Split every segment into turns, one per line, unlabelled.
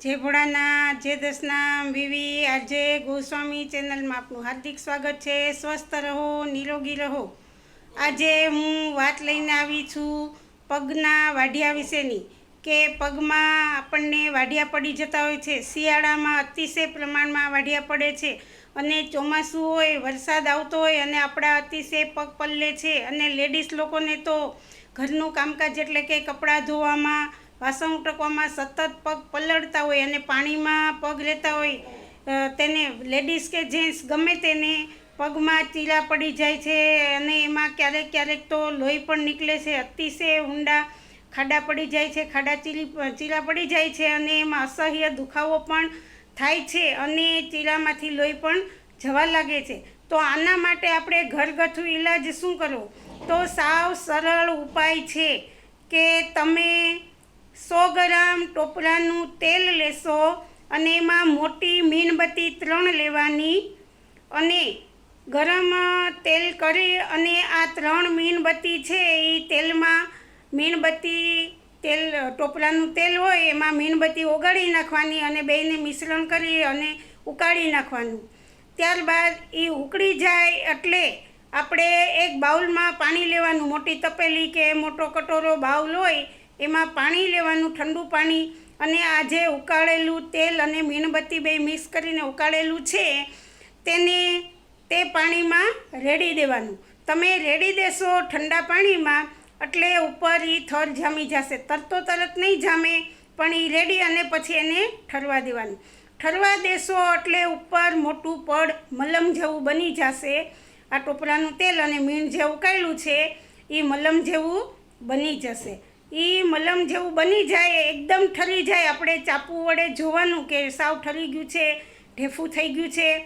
જય જે જય દસનામ વિવી આજે ગોસ્વામી ચેનલમાં આપનું હાર્દિક સ્વાગત છે. સ્વસ્થ રહો, નિરોગી રહો. આજે હું વાત લઈને આવી છું પગના વાઢિયા વિશેની, કે પગમાં આપણને વાઢિયા પડી જતા હોય છે. શિયાળામાં અતિશય પ્રમાણમાં વાઢિયા પડે છે અને ચોમાસું હોય, વરસાદ આવતો હોય અને આપણા અતિશય પગ પલ્લે છે. અને લેડીઝ લોકોને તો ઘરનું કામકાજ એટલે કે કપડાં ધોવામાં વાસણ ઉટકવામાં સતત પગ પલળતા હોય અને પાણીમાં પગ લેતા હોય તેને લેડીઝ કે જેન્ટ્સ ગમે તેને પગમાં ચીરા પડી જાય છે અને એમાં ક્યારેક ક્યારેક તો લોહી પણ નીકળે છે. અતિશય ઊંડા ખાડા પડી જાય છે, ખાડા ચીરી ચીરા પડી જાય છે અને એમાં અસહ્ય દુખાવો પણ થાય છે અને ચીરામાંથી લોહી પણ જવા લાગે છે. તો આના માટે આપણે ઘરગથ્થુ ઈલાજ શું કરવો? તો સાવ સરળ ઉપાય છે કે તમે સો ગ્રામ ટોપરાનું તેલ લેશો અને એમાં મોટી મીણબત્તી ત્રણ લેવાની અને ગરમ તેલ કરી અને આ ત્રણ મીણબત્તી છે એ તેલમાં મીણબત્તી તેલ ટોપરાનું તેલ હોય એમાં મીણબત્તી ઓગાળી નાખવાની અને બેયને મિશ્રણ કરી અને ઉકાળી નાખવાનું. ત્યારબાદ એ ઉકળી જાય એટલે આપણે એક બાઉલમાં પાણી લેવાનું, મોટી તપેલી કે મોટો કટોરો બાઉલ હોય એમાં પાણી લેવાનું, ઠંડુ પાણી અને આ જે ઉકાળેલું તેલ અને મીણબત્તી બે મિક્સ કરીને ઉકાળેલું છે, તેને તે પાણીમાં રેડી દેવાનું. તમે રેડી દેશો ઠંડા પાણીમાં, એટલે ઉપર એ થર જામી જશે. તરતો તરત નહીં જામે, પણ એ રેડી અને પછી એને ઠરવા દેવાનું. ઠરવા દેશો એટલે ઉપર મોટું પડ મલમ જેવું બની જશે. આ ટોપરાનું તેલ અને મીણ જે ઉકાળેલું છે એ મલમ જેવું બની જશે. એ મલમ જેવું બની જાય, એકદમ ઠરી જાય. આપણે ચાપુ વડે જોવાનું કે સાવ ઠરી ગયું છે, ઢેફું થઈ ગયું છે.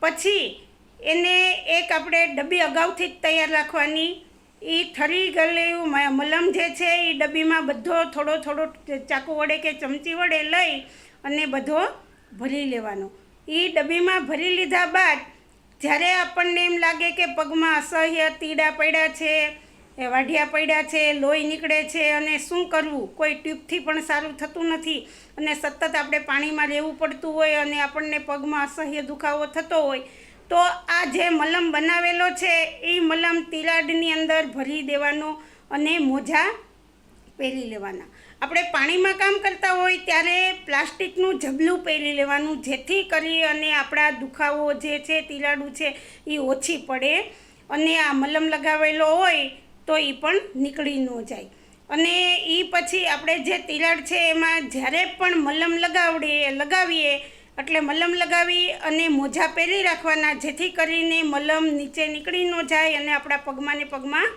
પછી એને એક આપણે ડબ્બી અગાઉથી જ તૈયાર રાખવાની. એ ઠરી ગયેલું મલમ જે છે એ ડબ્બીમાં બધો થોડો થોડો ચાકુ વડે કે ચમચી વડે લઈ અને બધો ભરી લેવાનો. એ ડબ્બીમાં ભરી લીધા બાદ જ્યારે આપણને એમ લાગે કે પગમાં અસહ્ય તીડા પડ્યા છે એ વાઢિયા પડ્યા છે, લોહી નીકળે છે અને શું કરવું? કોઈ ટ્યુબથી પણ સારું થતું નથી અને સતત આપણે પાણીમાં રહેવું પડતું હોય અને આપણને પગમાં અસહ્ય દુખાવો થતો હોય, તો આ જે મલમ બનાવેલો છે, એ મલમ તિરાડની અંદર ભરી દેવાનો અને મોજા પહેરી લેવાના. આપણે પાણીમાં કામ કરતા હોય ત્યારે પ્લાસ્ટિકનું જબલું પહેરી લેવાનું, જેથી કરી અને આપણા દુખાવો જે છે તિરાડું છે, એ ઓછી પડે. અને આ મલમ લગાવેલો હોય તો એ પણ નીકળી ન જાય. અને એ પછી આપણે જે તિરાડ છે એમાં જ્યારે પણ મલમ લગાવડીએ, લગાવીએ, એટલે મલમ લગાવી અને મોજા પહેરી રાખવાના, જેથી કરીને મલમ નીચે નીકળી ન જાય અને આપણા પગમાં ને પગમાં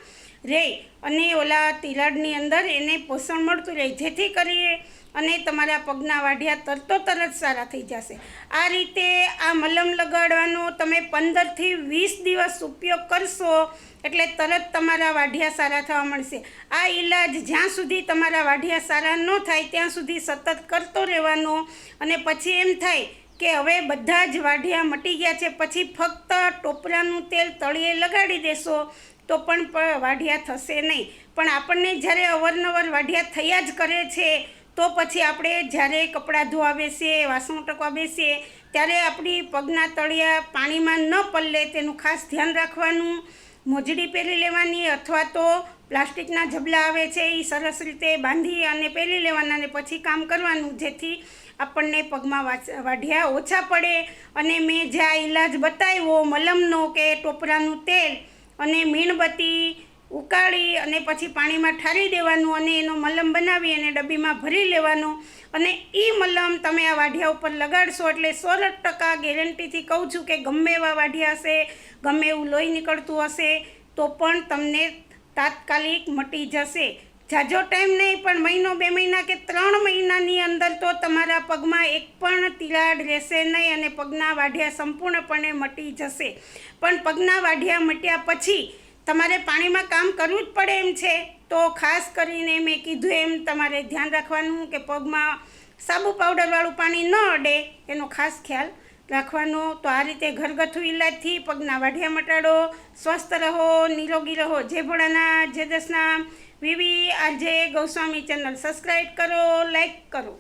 રહે અને ઓલા તિરાડની અંદર એને પોષણ મળતું રહે, જેથી કરીએ અને તમારા પગના વાઢિયા તરતો તરત સારા થઈ જશે. આ રીતે આ મલમ લગાડવાનો તમે પંદરથી વીસ દિવસ ઉપયોગ કરશો, એટલે તરત તમારા વાઢિયા સારા થવા મળશે. આ ઈલાજ જ્યાં સુધી તમારા વાઢિયા સારા ન થાય, ત્યાં સુધી સતત કરતો રહેવાનો. અને પછી એમ થાય કે હવે બધા જ વાઢિયા મટી ગયા છે, પછી ફક્ત ટોપરાનું તેલ તળિયે લગાડી દેશો. તો પણ વાઢિયા થશે નહીં. પણ આપણને જ્યારે અવારનવાર વાઢિયા થયા જ કરે છે, તો પછી આપણે જ્યારે કપડાં ધોવા બેસીએ, વાસણ ટકવા બેસીએ, ત્યારે આપણી પગના તળિયા પાણીમાં ન પલ્લે તેનું ખાસ ધ્યાન રાખવાનું, મોજડી પહેરી લેવાની અથવા તો પ્લાસ્ટિકના જબલા આવે છે એ સરસ રીતે બાંધી અને પહેરી લેવાના અને પછી કામ કરવાનું, જેથી આપણને પગમાં વાઢિયા ઓછા પડે. અને મેં જ્યાં ઈલાજ બતાવ્યો, મલમનો કે ટોપરાનું તેલ અને મીણબત્તી ઉકાળી અને પછી પાણીમાં ઠારી દેવાનું અને એનો મલમ બનાવી અને ડબ્બીમાં ભરી લેવાનો. અને એ મલમ તમે આ વાઢિયા ઉપર લગાડશો એટલે સો ટકા ગેરંટીથી કહું છું કે ગમે એવા વાઢિયા હશે, ગમે એવું લોહી નીકળતું હશે, તો પણ તમને તાત્કાલિક મટી જશે. જાજો ટાઈમ નહીં, પણ મહિનો, બે મહિના કે ત્રણ મહિનાની અંદર તો તમારા પગમાં એક પણ તિરાડ રહેશે નહીં અને પગના વાઢિયા સંપૂર્ણપણે મટી જશે. પણ પગના વાઢિયા મટ્યા પછી તમારે પાણીમાં કામ કરવું જ પડે એમ છે. તો ખાસ કરીને મેં કીધું એમ, તમારે ધ્યાન રાખવાનું કે પગમાં સાબુ પાવડરવાળું પાણી ન અડે, એનો ખાસ ખ્યાલ રાખવાનો. તો આ રીતે ઘરગથ્થુ ઈલાજથી પગના વાઢિયા મટાડો, સ્વસ્થ રહો, નિરોગી રહો. જય ભોળાના જય દસના વિવી આજે ગૌસ્વામી ચેનલ સબસ્ક્રાઈબ કરો, લાઈક કરો.